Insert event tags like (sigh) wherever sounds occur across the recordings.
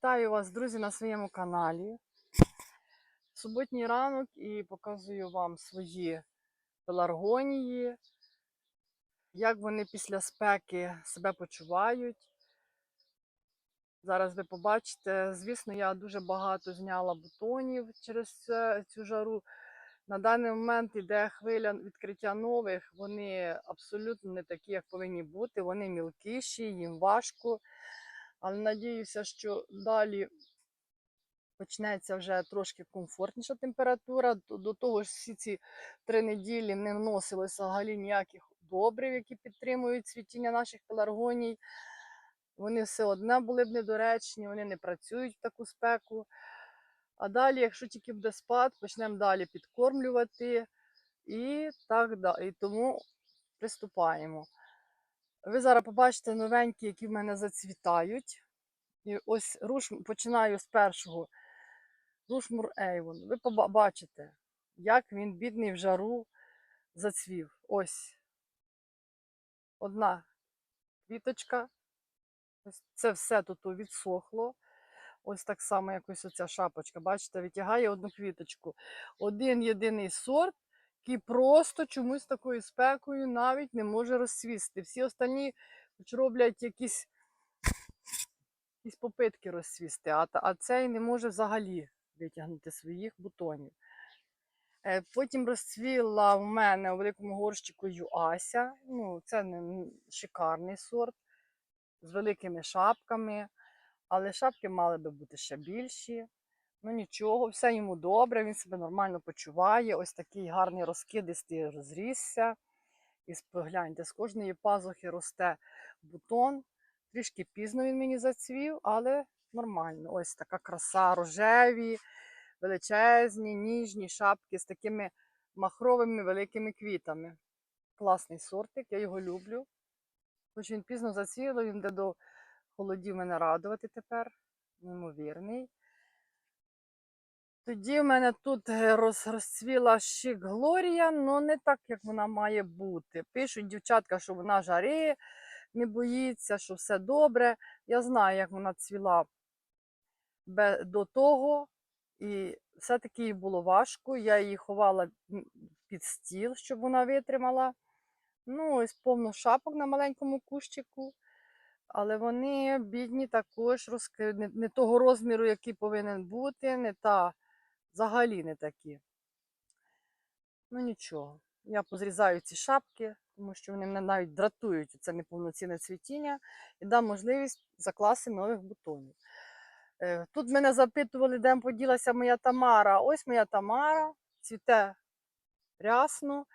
Вітаю вас, друзі, на своєму каналі. Суботній ранок і показую вам свої пеларгонії, як вони після спеки себе почувають. Зараз ви побачите, звісно, я дуже багато зняла бутонів через цю жару. На даний момент іде хвиля відкриття нових. Вони абсолютно не такі, як повинні бути. Вони мілкіші, їм важко. Але надіюся, що далі почнеться вже трошки комфортніша температура. До того ж, всі ці три неділі не вносилося взагалі ніяких добрив, які підтримують цвітіння наших пеларгоній. Вони все одне були б недоречні, вони не працюють в таку спеку. А далі, якщо тільки буде спад, почнемо далі підкормлювати і так далі. І тому приступаємо. Ви зараз побачите новенькі, які в мене зацвітають. І ось руш, починаю з першого. Рушмур Ейвон. Ви побачите, як він бідний в жару зацвів. Ось одна квіточка. Ось це все тут відсохло. Ось так само якось оця шапочка, бачите, витягає одну квіточку. Один єдиний сорт, який просто чомусь такою спекою навіть не може розцвісти. Всі останні хоч роблять якісь, якісь попитки розцвісти, а, а цей не може взагалі витягнути своїх бутонів. Е, Потім розцвіла в мене у великому горщику Юася. Ну, це не шикарний сорт з великими шапками, але шапки мали би бути ще більші. Ну нічого, все йому добре, він себе нормально почуває. Ось такий гарний розкидистий розрісся. І погляньте, з кожної пазухи росте бутон. Трішки пізно він мені зацвів, але нормально. Ось така краса, рожеві, величезні, ніжні шапки з такими махровими великими квітами. Класний сортик, я його люблю. Хоч він пізно зацвів, він буде до холодів мене радувати тепер. Неймовірний. Тоді в мене тут е, роз, розцвіла щик Глорія, але не так, як вона має бути. Пишуть дівчатка, що вона жари, не боїться, що все добре. Я знаю, як вона цвіла до того, і все-таки їй було важко. Я її ховала під стіл, щоб вона витримала. Ну, ось повно шапок на маленькому кущику. Але вони бідні також розкри... не, не того розміру, який повинен бути, не та взагалі не такі. Ну нічого. Я позрізаю ці шапки, тому що вони мене навіть дратують це неповноцінне цвітіння і дам можливість закласти нових бутонів. Е, Тут мене запитували, де поділася моя Тамара. Ось моя Тамара, цвіте рясно,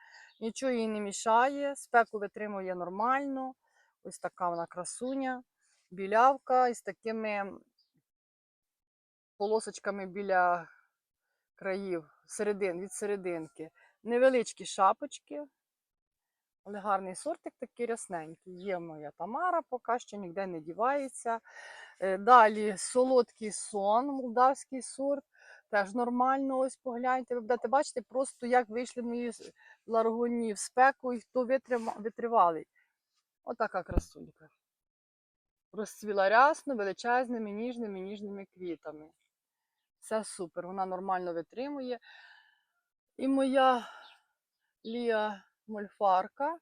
нічого їй не мішає, спеку витримує нормально. Ось така вона красуня, білявка із такими полосочками біля країв, середин, від серединки. Невеличкі шапочки, але гарний сортик такий рясненький. Є моя Тамара, поки що ніде не дівається. Е, Далі солодкий сон, молдавський сорт. Теж нормально, ось погляньте. Ви будете бачити просто, як вийшли мої ларгоні в спеку і хто витривалий. Отака красунька. Розцвіла рясно, величезними, ніжними, ніжними квітами. Все супер, вона нормально витримує. І моя Лія мольфарка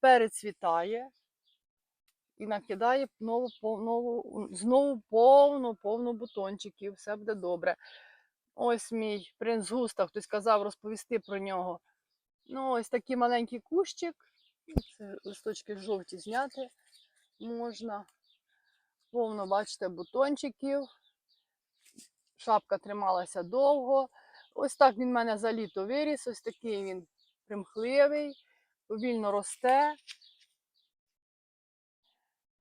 перецвітає і накидає нову, нову, знову повну, повну бутончиків. Все буде добре. Ось мій принц Густав, хтось казав розповісти про нього. Ну, ось такий маленький кущик. Ну, Це листочки жовті зняти можна. Повно, бачите, бутончиків. Шапка трималася довго. Ось так він в мене за літо виріс. Ось такий він примхливий, повільно росте.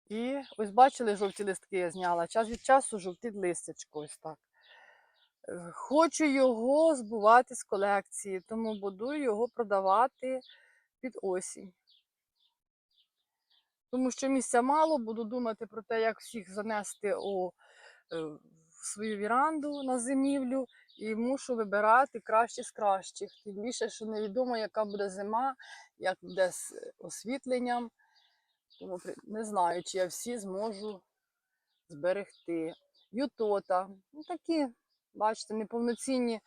І ось бачили, жовті листки я зняла. Час від часу жовтить листячко ось так. Е, Хочу його збувати з колекції, тому буду його продавати під осінь. Тому що місця мало, буду думати про те, як всіх занести у е, свою віранду на зимівлю, і мушу вибирати кращі з кращих. Тим більше, що невідомо, яка буде зима, як буде з освітленням. Тому не знаю, чи я всі зможу зберегти. ютота. Ну, такі, бачите, неповноцінні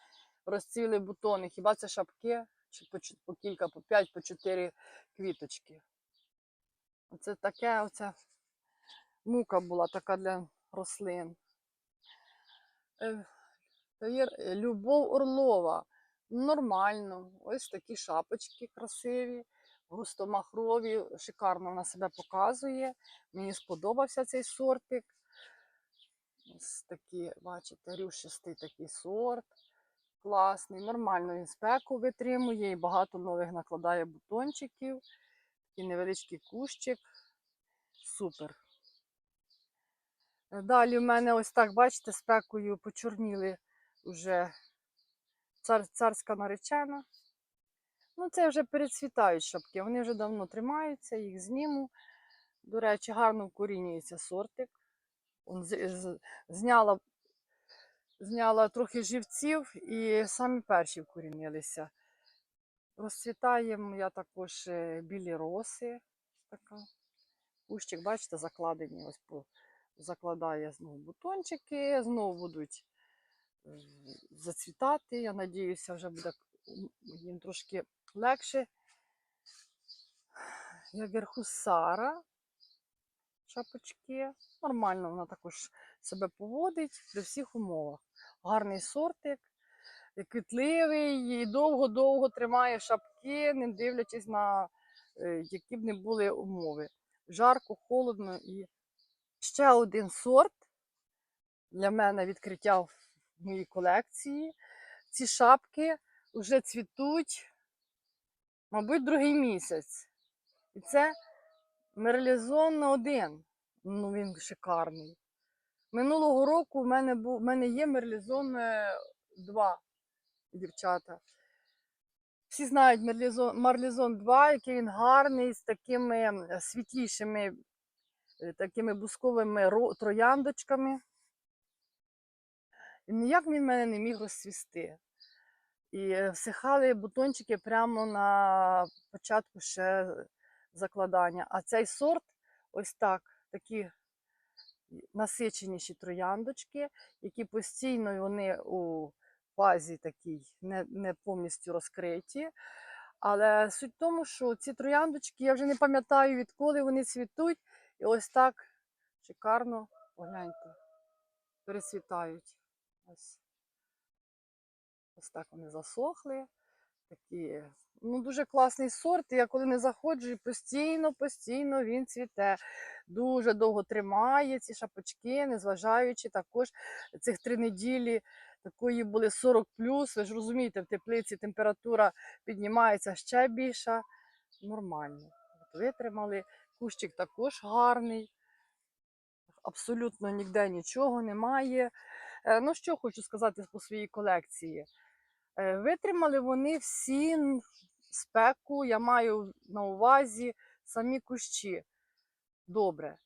розцвіли бутони. Хіба це шапки? Чи по, кілька, по п'ять, по чотири квіточки. Оце таке, оце мука була така для рослин. Е, Любов Орлова. Нормально. Ось такі шапочки красиві, густомахрові, шикарно вона себе показує. Мені сподобався цей сортик. Ось такі, бачите, рюшистий такий сорт. Класний, нормально він спеку витримує і багато нових накладає бутончиків. Такий невеличкий кущик. Супер. Е, Далі в мене ось так, бачите, спекою почорніли вже цар, царська наречена. Ну, це вже перецвітають шапки. Вони вже давно тримаються, їх зніму. До речі, гарно вкорінюється сортик. Зняла, зняла трохи живців і самі перші вкорінилися. Розцвітає я також е, білі роси. Така. Кущик, бачите, закладені. Ось по, закладає знову бутончики, знову будуть е, зацвітати. Я надіюся, вже буде їм трошки легше. Я вверху Сара. Шапочки. Нормально вона також себе поводить при всіх умовах. Гарний сортик, квітливий, і довго-довго тримає шапки, не дивлячись на е, які б не були умови. Жарко, холодно і ще один сорт для мене відкриття в моїй колекції. Ці шапки вже цвітуть, мабуть, другий місяць. І це Мерлізон 1. Ну, він шикарний. Минулого року в мене, був, в мене є Мерлізон 2, дівчата. Всі знають Мерлізон, Марлізон 2, який він гарний, з такими світлішими, е, такими бусковими трояндочками. І ніяк він мене не міг розцвісти. І е, всихали бутончики прямо на початку ще закладання. А цей сорт ось так, такі насиченіші трояндочки, які постійно вони у фазі такій не, не повністю розкриті. Але суть в тому, що ці трояндочки, я вже не пам'ятаю, відколи вони цвітуть. І ось так шикарно, погляньте, перецвітають. Ось. Ось так вони засохли. Такі, ну, дуже класний сорт. Я коли не заходжу, і постійно, постійно він цвіте. Дуже довго тримає ці шапочки, незважаючи також цих три неділі. Такої були 40 плюс. Ви ж розумієте, в теплиці температура піднімається ще більша. Нормально. Витримали. Кущик також гарний. Абсолютно ніде нічого немає. Е, Ну, що хочу сказати по своїй колекції. Е, Витримали вони всі спеку, я маю на увазі самі кущі. Добре.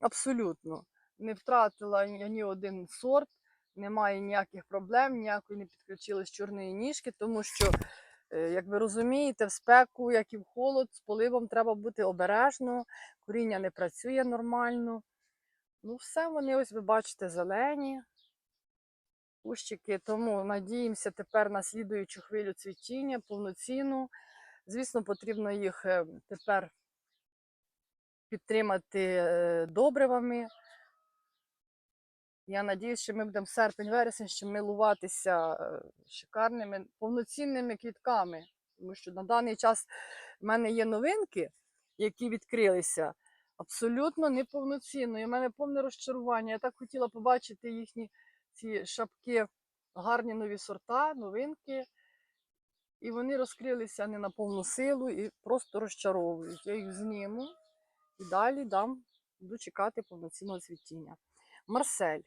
Абсолютно. Не втратила ні один сорт, немає ніяких проблем, ніякої не підключилась чорної ніжки, тому що, як ви розумієте, в спеку, як і в холод, з поливом треба бути обережно, коріння не працює нормально. Ну, все вони, ось ви бачите, зелені кущики, тому надіємося тепер на слідуючу хвилю цвітіння, повноцінну. Звісно, потрібно їх е, тепер підтримати е, добривами. Я надіюсь, що ми будемо серпень-вересень ще милуватися е, шикарними повноцінними квітками. Тому що на даний час в мене є новинки, які відкрилися абсолютно неповноцінно. І в мене повне розчарування. Я так хотіла побачити їхні ці шапки, гарні нові сорта, новинки. І вони розкрилися не на повну силу і просто розчаровують. Я їх зніму і далі дам, буду чекати повноцінного цвітіння. Марсель.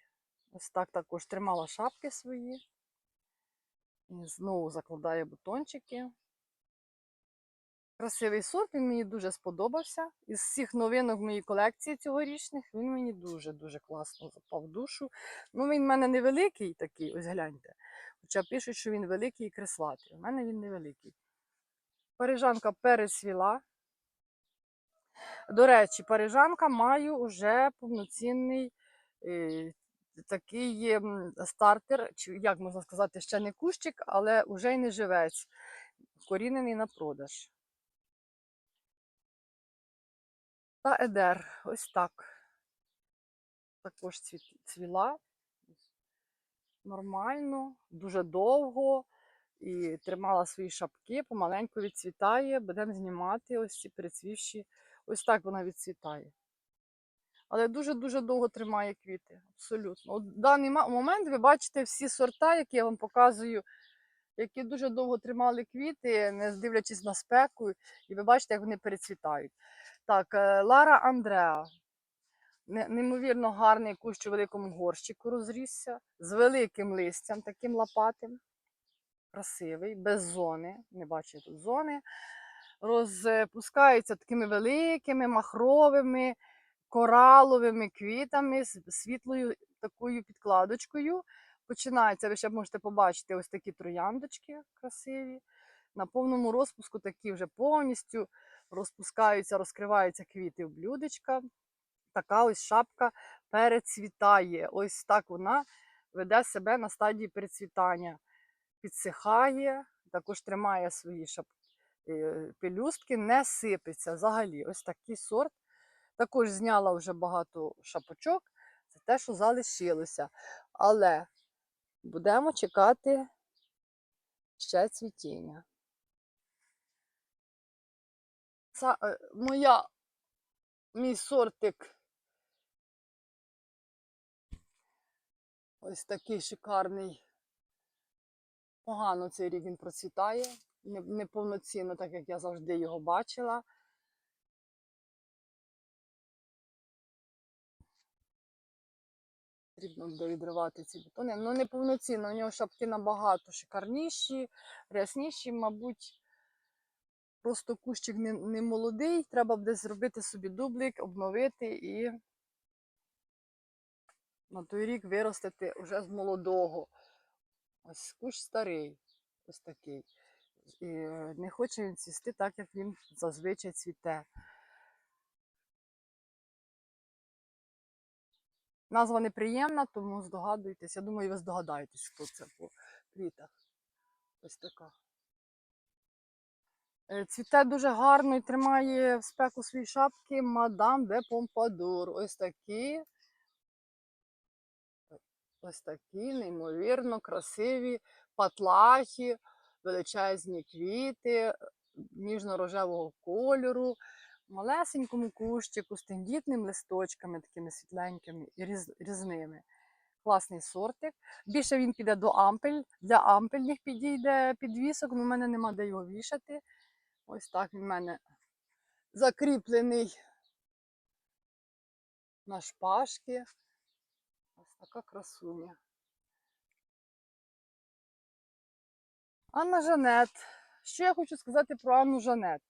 Ось так також тримала шапки свої. І знову закладає бутончики. Красивий сорт, він мені дуже сподобався. Із всіх новинок в моїй колекції цьогорічних він мені дуже-дуже класно запав душу. Ну, він в мене невеликий такий, ось гляньте. Хоча пишуть, що він великий і креслатий. У мене він невеликий. Парижанка пересвіла. До речі, парижанка маю вже повноцінний е, такий стартер, чи як можна сказати, ще не кущик, але вже й не живець. Корінений на продаж. Та едер, ось так. Також цвіла. Нормально, дуже довго. І тримала свої шапки, помаленьку відцвітає. Будемо знімати ось ці перецвівші. Ось так вона відцвітає. Але дуже-дуже довго тримає квіти. Абсолютно. От в даний момент ви бачите всі сорта, які я вам показую, які дуже довго тримали квіти, не дивлячись на спеку, і ви бачите, як вони перецвітають. Так, е, Лара Андреа. Неймовірно гарний кущ у великому горщику розрісся, з великим листям, таким лопатим. Красивий, без зони. Не бачу тут зони. Розпускаються такими великими, махровими, кораловими квітами з світлою такою підкладочкою. Починається, ви ще можете побачити ось такі трояндочки красиві. На повному розпуску такі вже повністю розпускаються, розкриваються квіти в блюдечка. Така ось шапка перецвітає. Ось так вона веде себе на стадії перецвітання. Підсихає, також тримає свої шап... е, пелюстки, не сипеться взагалі. Ось такий сорт. Також зняла вже багато шапочок. Це те, що залишилося. Але будемо чекати ще цвітіння. Це моя, мій сортик. Ось такий шикарний. Погано цей рік він процвітає. Не- Неповноцінно, так як я завжди його бачила. Потрібно буде відривати ці бутони. Ну, неповноцінно. У нього шапки набагато шикарніші, рясніші, мабуть. Просто кущик не, не молодий. Треба буде зробити собі дублик, обновити і на той рік виростити вже з молодого. Ось кущ старий, ось такий. І не хоче він цвісти так, як він зазвичай цвіте. Назва неприємна, тому здогадуйтесь. Я думаю, ви здогадаєтесь, хто це по квітах. Ось така. Е, Цвіте дуже гарно і тримає в спеку свої шапки мадам де Помпадур. Ось такі. Ось такі неймовірно красиві патлахи, величезні квіти е, ніжно-рожевого кольору, малесенькому кущику з тендітними листочками, такими світленькими і різ, різними. Класний сортик. Більше він піде до ампель. Для ампельних підійде підвісок, але в мене нема де його вішати. Ось так він в мене закріплений на шпажки. Ось така красуня. Анна Жанет. Що я хочу сказати про Анну Жанет?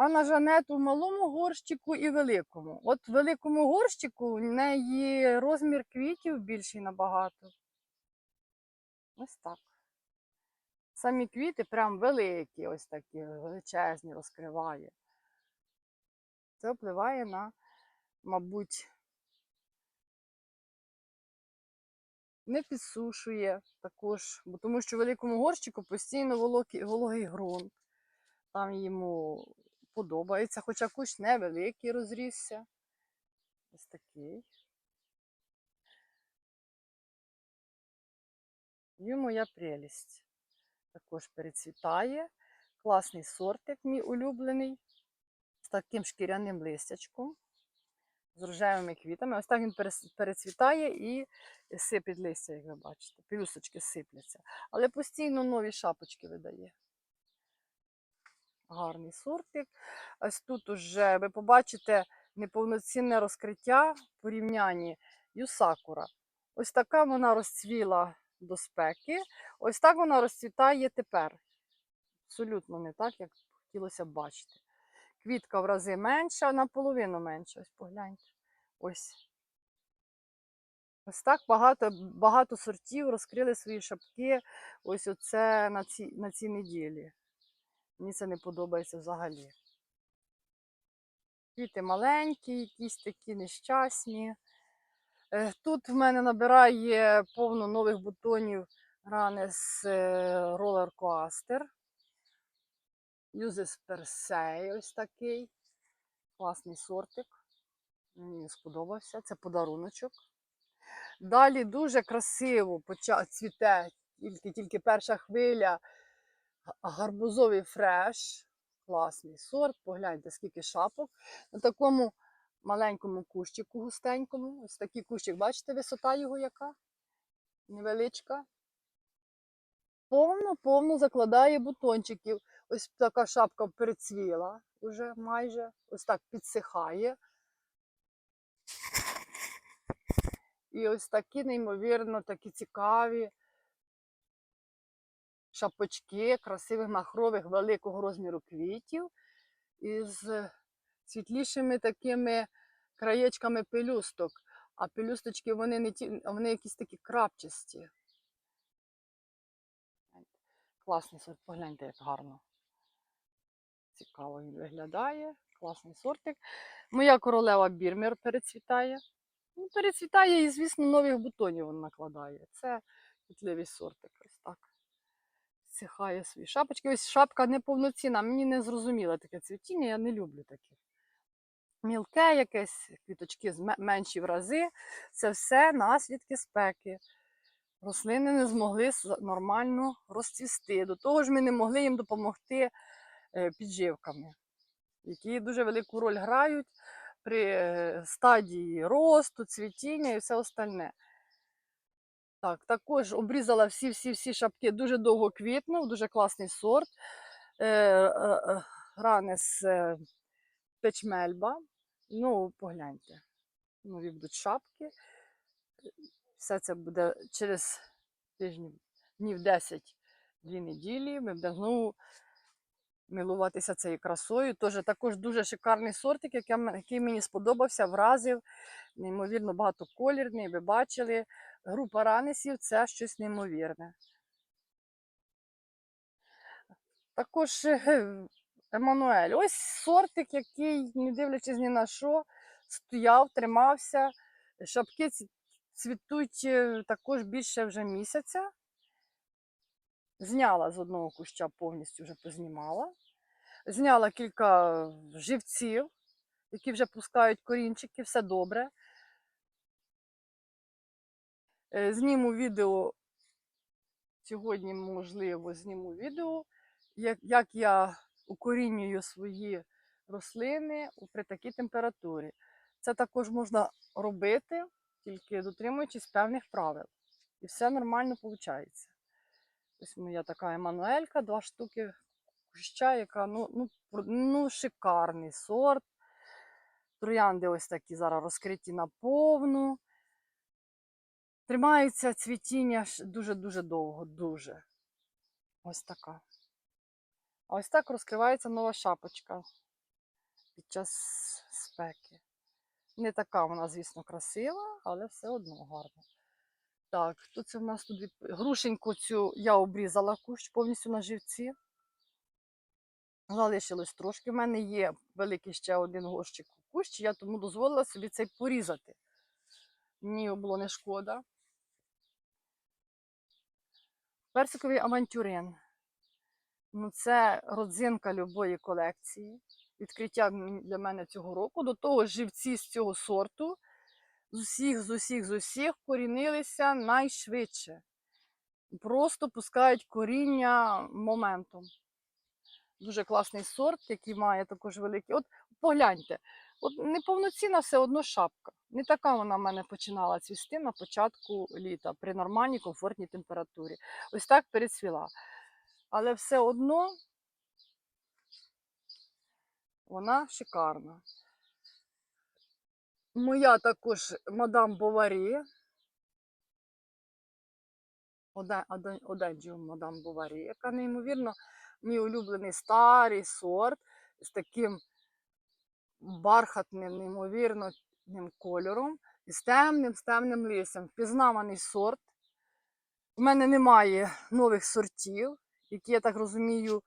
Анна Жанет у малому горщику і великому. От в великому горщику в неї розмір квітів більший набагато. Ось так. Самі квіти прям великі, ось такі, величезні розкриває. Це впливає на, мабуть, не підсушує також, бо тому що в великому горщику постійно вологий, вологий ґрунт. Там йому подобається, хоча кущ невеликий розрісся. Ось такий. І моя прелість. Також перецвітає. Класний сортик, мій улюблений, з таким шкіряним листячком, з рожевими квітами. Ось так він перецвітає і сипить листя, як ви бачите. Пелюсточки сипляться. Але постійно нові шапочки видає. Гарний сортик. Ось тут уже ви побачите неповноцінне розкриття в порівнянні Юсакура. Ось така вона розцвіла до спеки. Ось так вона розцвітає тепер. Абсолютно не так, як хотілося б бачити. Квітка в рази менша, наполовину менша. Ось погляньте. Ось. Ось так багато, багато сортів розкрили свої шапки. Ось оце на цій, на цій неділі. Мені це не подобається взагалі. Квіти маленькі, якісь такі нещасні. Е, Тут в мене набирає повно нових бутонів Ранес Roller Coaster. Юзес Персей ось такий. Класний сортик. Мені сподобався. Це подаруночок. Далі дуже красиво цвіте, тільки, тільки перша хвиля. Га- Гарбузовий фреш. Класний сорт. Погляньте, скільки шапок. На такому маленькому кущику густенькому. Ось такий кущик, бачите, висота його яка? Невеличка. Повно-повно закладає бутончиків. Ось така шапка перецвіла уже майже. Ось так підсихає. І ось такі, неймовірно, такі цікаві шапочки красивих махрових великого розміру квітів із світлішими такими краєчками пелюсток. А пелюсточки вони не ті, вони якісь такі крапчасті. Класний сорт, погляньте, як гарно. Цікаво він виглядає. Класний сортик. Моя королева Бірмер перецвітає. Ну, перецвітає і, звісно, нових бутонів він накладає. Це квітливий сортик. Ось так. Сихає свої шапочки. Ось шапка неповноцінна. Мені не зрозуміло таке цвітіння, я не люблю таке. Мілке якесь, квіточки менші в рази. Це все наслідки спеки. Рослини не змогли нормально розцвісти. До того ж, ми не могли їм допомогти е, підживками, які дуже велику роль грають при е, стадії росту, цвітіння і все остальне. Так, також обрізала всі-всі-всі шапки, дуже довго квітнув, дуже класний сорт. Е, е, е, Ранес печмельба. Ну, погляньте. Нові будуть шапки. Все це буде через тижнів, днів 10 дві неділі. Ми будемо знову милуватися цією красою. Тож також дуже шикарний сортик, який мені сподобався, вразив. Неймовірно багатоколірний. Ви бачили. Група ранесів це щось неймовірне. Також е, Еммануель. Ось сортик, який, не дивлячись ні на що, стояв, тримався. Шапки цвітуть е, також більше вже місяця. Зняла з одного куща повністю вже познімала. Зняла кілька живців, які вже пускають корінчики, все добре. Е, Зніму відео. Сьогодні, можливо, зніму відео, як, як я укорінюю свої рослини при такій температурі. Це також можна робити, тільки дотримуючись певних правил. І все нормально виходить. Ось моя така Еммануелька, два штуки куща, яка ну, ну, ну, шикарний сорт. Троянди ось такі зараз розкриті на повну. Тримається цвітіння дуже-дуже довго, дуже. Ось така. А ось так розкривається нова шапочка під час спеки. Не така вона, звісно, красива, але все одно гарна. Так, тут це в нас тут грушеньку цю я обрізала кущ повністю на живці. Залишилось трошки. У мене є великий ще один горщик кущ, я тому дозволила собі цей порізати. Мені було не шкода. Персиковий авантюрин. Ну, це родзинка любої колекції. Відкриття для мене цього року. До того живці з цього сорту з усіх, з усіх, з усіх корінилися найшвидше. Просто пускають коріння моментом. Дуже класний сорт, який має також великий. От погляньте, от неповноцінна все одно шапка. Не така вона в мене починала цвісти на початку літа при нормальній комфортній температурі. Ось так перецвіла. Але все одно вона шикарна. Моя також мадам Боварі. Одеджіо мадам Боварі, яка неймовірно мій улюблений старий сорт з таким бархатним, неймовірно кольором і з темним, з темним листям. Впізнаваний сорт. У мене немає нових сортів, які, я так розумію,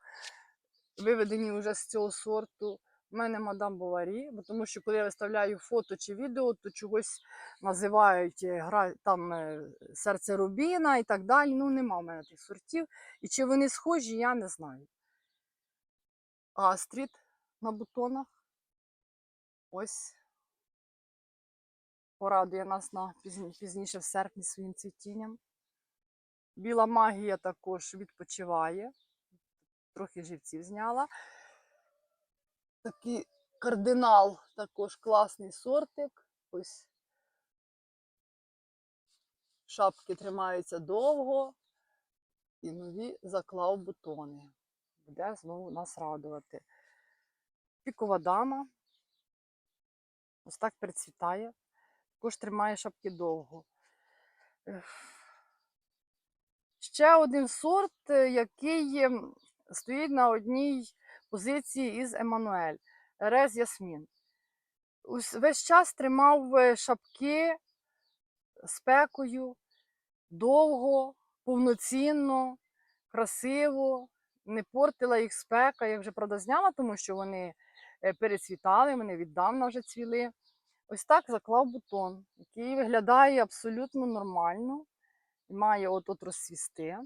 виведені вже з цього сорту. У мене мадам Боварі, бо тому що коли я виставляю фото чи відео, то чогось називають е, там е, серце рубіна і так далі. Ну, нема в мене тих сортів. І чи вони схожі, я не знаю. Астрід на бутонах. Ось порадує нас на пізніше в серпні своїм цвітінням. Біла магія також відпочиває. Трохи живців зняла. Такий кардинал, також класний сортик. Ось шапки тримаються довго. І нові заклав бутони. Буде знову нас радувати. Пікова дама. Ось так перецвітає. Також тримає шапки довго. Ще один сорт, е, який стоїть на одній позиції із Еммануель. Рез Ясмін. Весь час тримав е, шапки спекою, довго, повноцінно, красиво, не портила їх спека. Я вже правда зняла, тому що вони перецвітали, вони віддавна вже цвіли. Ось так заклав бутон, який виглядає абсолютно нормально. і Має от-от розцвісти.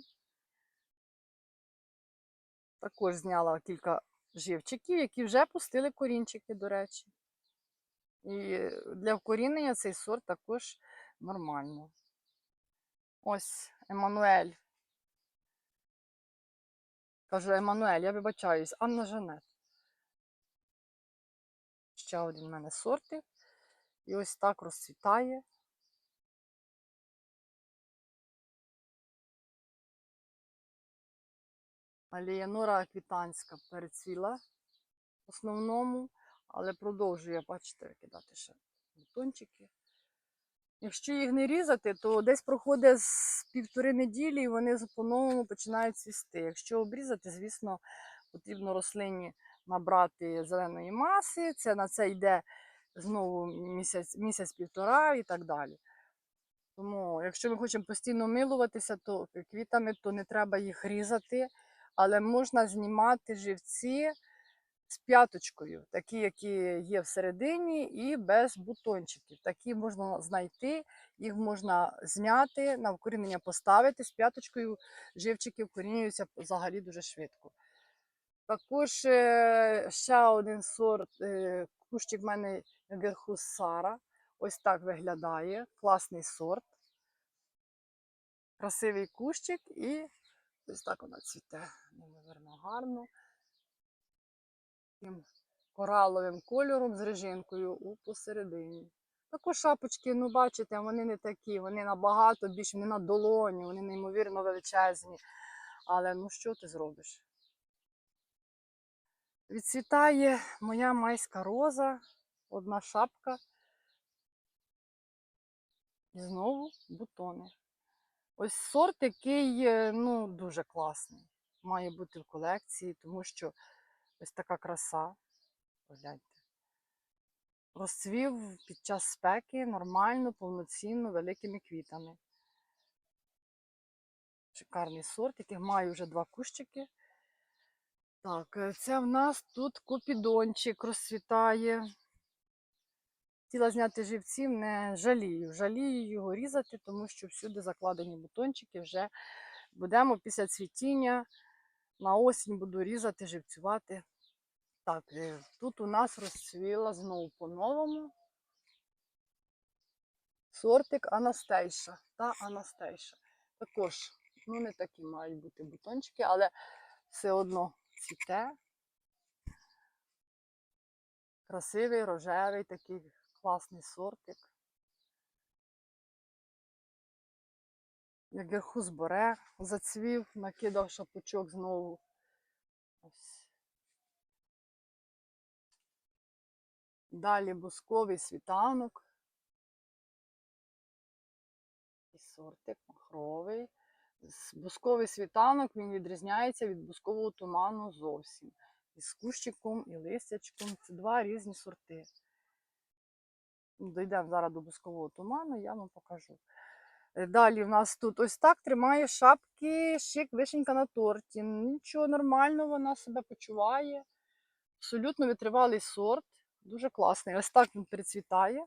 Також зняла кілька живчиків, які вже пустили корінчики, до речі. І для вкорінення цей сорт також нормально. Ось Еммануель. Кажу Еммануель, я вибачаюсь, Анна Жанет. Ще один в мене сортик. І ось так розцвітає. Аліянора аквітанська перецвіла в основному, але продовжує, бачите, кидати ще бутончики. Якщо їх не різати, то десь проходить з півтори неділі і вони по-новому починають цвісти. Якщо обрізати, звісно, потрібно рослині набрати зеленої маси. Це на це йде знову місяць, місяць-півтора і так далі. Тому, якщо ми хочемо постійно милуватися то квітами, то не треба їх різати, але можна знімати живці з п'яточкою, такі, які є всередині, і без бутончиків. Такі можна знайти, їх можна зняти, на вкорінення поставити з п'яточкою. Живчики вкорінюються взагалі дуже швидко. Також е, ще один сорт, е, кущик в мене Герхус Сара. Ось так виглядає. Класний сорт. Красивий кущик і ось так вона цвіте. Неймовірно гарно. Таким кораловим кольором з режинкою у посередині. Також шапочки, ну бачите, вони не такі, вони набагато більше, вони на долоні, вони неймовірно величезні. Але ну що ти зробиш? Відцвітає моя майська роза, одна шапка. І знову бутони. Ось сорт, який е, ну, дуже класний. Має бути в колекції, тому що ось така краса. Погляньте. Розцвів під час спеки нормально, повноцінно, великими квітами. Шикарний сорт, яких маю вже два кущики. Так, е, це в нас тут купідончик розцвітає. Хотіла зняти живців, не жалію. Жалію його різати, тому що всюди закладені бутончики. Вже будемо після цвітіння. На осінь буду різати, живцювати. Так, е, тут у нас розцвіла знову по-новому. Сортик Анастейша та Анастейша. Також, ну не такі мають бути бутончики, але все одно цвіте. Красивий, рожевий, такий класний сортик. Як герхус бере, зацвів, накидав шапочок знову. Ось. Далі бусковий світанок. І сортик махровий. Бусковий світанок він відрізняється від бускового туману зовсім. І з кущиком, і листячком. Це два різні сорти. Дійдемо зараз до бускового туману, я вам покажу. Е, Далі в нас тут ось так тримає шапки, шик, вишенька на торті. Нічого нормально, вона себе почуває. Абсолютно витривалий сорт, дуже класний. Ось так він перецвітає,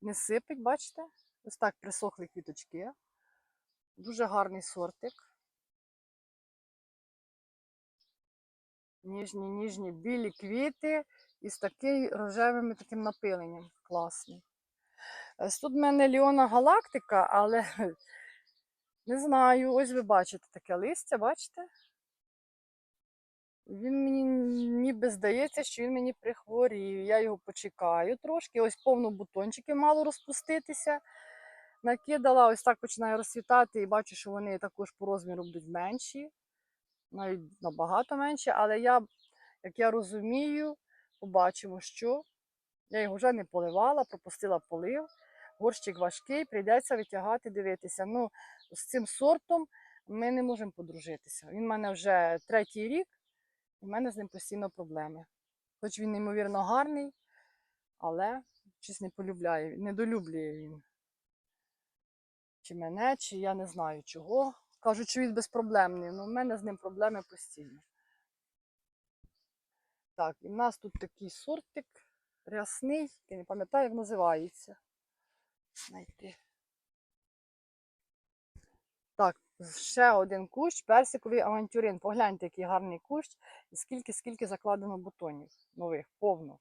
не сипить, бачите? Ось так присохли квіточки. Дуже гарний сортик. Ніжні, ніжні білі квіти із таким рожевим таким напиленням. Класний. Ось Тут в мене Ліона Галактика, але (laughs) не знаю, ось ви бачите таке листя, бачите? Він мені ніби здається, що він мені прихворів. Я його почекаю трошки. Ось повно бутончики мало розпуститися. Накидала, ось так починає розцвітати і бачу, що вони також по розміру будуть менші, навіть набагато менші. Але я, як я розумію, побачимо, що я його вже не поливала, пропустила полив. Горщик важкий, прийдеться витягати, дивитися. Ну, з цим сортом ми не можемо подружитися. Він в мене вже третій рік. У мене з ним постійно проблеми. Хоч він неймовірно гарний, але щось не полюбляє, недолюблює він. Чи мене, чи я не знаю чого. Кажуть, що він безпроблемний, але в мене з ним проблеми постійно. Так, і в нас тут такий сортик рясний, я не пам'ятаю, як називається. Знайти. Так, ще один кущ, персиковий авантюрин. Погляньте, який гарний кущ, і скільки, скільки закладено бутонів нових, повно.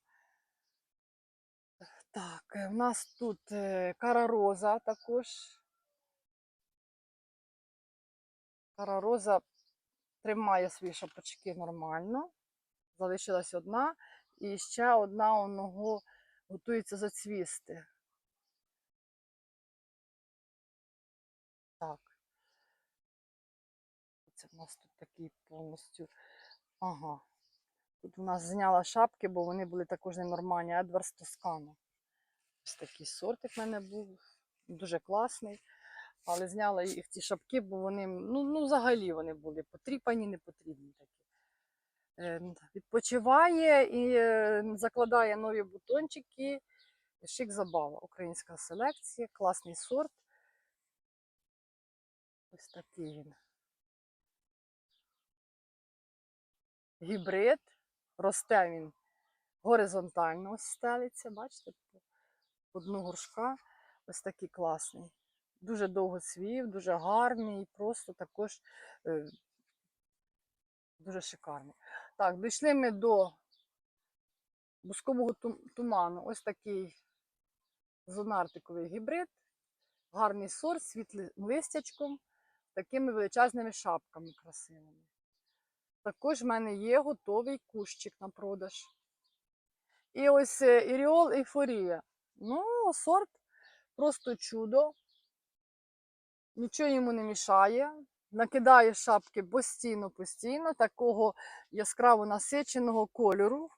Так, е, в нас тут е, карароза також. Карароза тримає свої шапочки нормально. Залишилась одна. І ще одна у нього готується зацвісти. Так. Це в нас тут такий повністю. Ага. Тут у нас зняла шапки, бо вони були також ненормальні. Едвард Тоскано. Ось такий сортик в мене був. Дуже класний. Але зняла їх ці шапки, бо вони, ну, ну взагалі вони були потріпані, не потрібні такі. Е, Відпочиває і е, закладає нові бутончики. Шик забава. Українська селекція, класний сорт. Ось такий він. Гібрид. Росте він горизонтально ось стелиться, бачите, по дну горшка. Ось такий класний. Дуже довго цвів, дуже гарний, просто також е, дуже шикарний. Так, дійшли ми до бускового туману. Ось такий зонартиковий гібрид. Гарний сорт, світлим листячком, такими величезними шапками красивими. Також в мене є готовий кущик на продаж. І ось е, Іріол Ейфорія. Ну, сорт просто чудо. Нічого йому не мішає. Накидає шапки постійно-постійно, такого яскраво насиченого кольору.